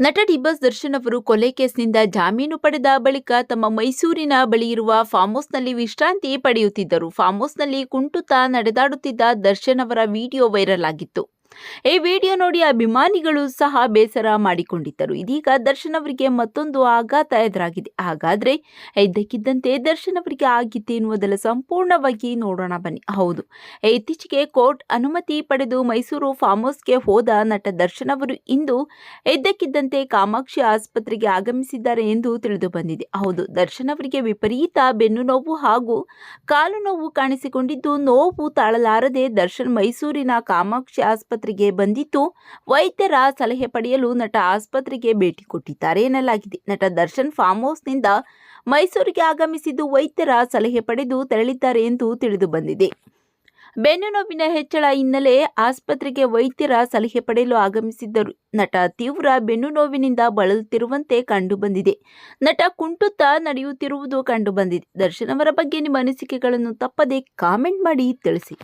ನಟ ಡಿಬಸ್ ದರ್ಶನ್ ಅವರು ಕೊಲೆ ಕೇಸ್ನಿಂದ ಜಾಮೀನು ಪಡೆದ ಬಳಿಕ ತಮ್ಮ ಮೈಸೂರಿನ ಬಳಿ ಇರುವ ಫಾರ್ಮ್ ಹೌಸ್ನಲ್ಲಿ ವಿಶ್ರಾಂತಿ ಪಡೆಯುತ್ತಿದ್ದರು. ಫಾರ್ಮ್ ಹೌಸ್ನಲ್ಲಿ ಕುಂಟುತ್ತಾ ನಡೆದಾಡುತ್ತಿದ್ದ ದರ್ಶನ್ ಅವರ ವಿಡಿಯೋ ವೈರಲ್ ಆಗಿತ್ತು. ಈ ವಿಡಿಯೋ ನೋಡಿ ಅಭಿಮಾನಿಗಳು ಸಹ ಬೇಸರ ಮಾಡಿಕೊಂಡಿದ್ದರು. ಇದೀಗ ದರ್ಶನ್ ಅವರಿಗೆ ಮತ್ತೊಂದು ಆಘಾತ ಎದುರಾಗಿದೆ. ಹಾಗಾದ್ರೆ ಇದ್ದಕ್ಕಿದ್ದಂತೆ ದರ್ಶನ್ ಅವರಿಗೆ ಆಗಿತ್ತೆ ಎನ್ನುವುದೆಲ್ಲ ಸಂಪೂರ್ಣವಾಗಿ ನೋಡೋಣ ಬನ್ನಿ. ಹೌದು, ಇತ್ತೀಚೆಗೆ ಕೋರ್ಟ್ ಅನುಮತಿ ಪಡೆದು ಮೈಸೂರು ಫಾರ್ಮ್ ಹೌಸ್ಗೆ ಹೋದ ನಟ ದರ್ಶನ್ ಅವರು ಇಂದು ಇದ್ದಕ್ಕಿದ್ದಂತೆ ಕಾಮಾಕ್ಷಿ ಆಸ್ಪತ್ರೆಗೆ ಆಗಮಿಸಿದ್ದಾರೆ ಎಂದು ತಿಳಿದು ಬಂದಿದೆ. ಹೌದು, ದರ್ಶನ್ ಅವರಿಗೆ ವಿಪರೀತ ಬೆನ್ನು ನೋವು ಹಾಗೂ ಕಾಲು ನೋವು ಕಾಣಿಸಿಕೊಂಡಿದ್ದು ನೋವು ತಾಳಲಾರದೆ ದರ್ಶನ್ ಮೈಸೂರಿನ ಕಾಮಾಕ್ಷಿ ಆಸ್ಪತ್ರೆಗೆ ಬಂದಿತ್ತು. ವೈದ್ಯರ ಸಲಹೆ ಪಡೆಯಲು ನಟ ಆಸ್ಪತ್ರೆಗೆ ಭೇಟಿ ಕೊಟ್ಟಿದ್ದಾರೆ ಎನ್ನಲಾಗಿದೆ. ನಟ ದರ್ಶನ್ ಫಾರ್ಮ್ ಹೌಸ್ನಿಂದ ಮೈಸೂರಿಗೆ ಆಗಮಿಸಿದ್ದು ವೈದ್ಯರ ಸಲಹೆ ಪಡೆದು ತೆರಳಿದ್ದಾರೆ ಎಂದು ತಿಳಿದು ಬಂದಿದೆ. ಬೆನ್ನು ನೋವಿನ ಹೆಚ್ಚಳ ಹಿನ್ನೆಲೆ ಆಸ್ಪತ್ರೆಗೆ ವೈದ್ಯರ ಸಲಹೆ ಪಡೆಯಲು ಆಗಮಿಸಿದ್ದರು. ನಟ ತೀವ್ರ ಬೆನ್ನು ನೋವಿನಿಂದ ಬಳಲುತ್ತಿರುವಂತೆ ಕಂಡುಬಂದಿದೆ ನಟ ಕುಂಟುತ್ತಾ ನಡೆಯುತ್ತಿರುವುದು ಕಂಡುಬಂದಿದೆ ದರ್ಶನ್ ಅವರ ಬಗ್ಗೆ ನಿಮ್ಮ ಅನಿಸಿಕೆಗಳನ್ನು ತಪ್ಪದೆ ಕಾಮೆಂಟ್ ಮಾಡಿ ತಿಳಿಸಿ.